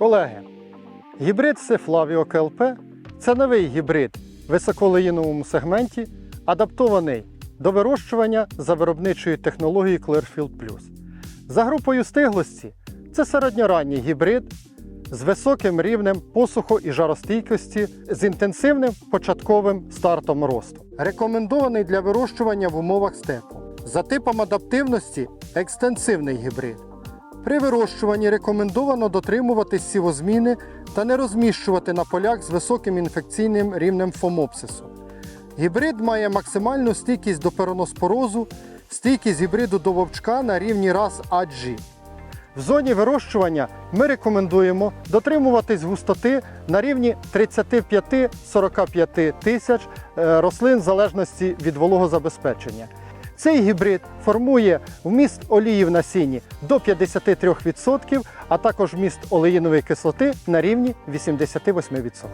Колеги, гібрид Сифлавіо КЛП це новий гібрид в високолеїновому сегменті, адаптований до вирощування за виробничою технологією Clearfield Plus. За групою стиглості це середньоранній гібрид з високим рівнем посуху і жаростійкості з інтенсивним початковим стартом росту. Рекомендований для вирощування в умовах степу. За типом адаптивності екстенсивний гібрид. При вирощуванні рекомендовано дотримуватись сівозміни та не розміщувати на полях з високим інфекційним рівнем фомопсису. Гібрид має максимальну стійкість до пероноспорозу, стійкість гібриду до вовчка на рівні раз AG. В зоні вирощування ми рекомендуємо дотримуватись густоти на рівні 35-45 тисяч е, рослин в залежності від вологозабезпечення. Цей гібрид формує вміст олії в насінні до 53%, а також вміст олеїнової кислоти на рівні 88%.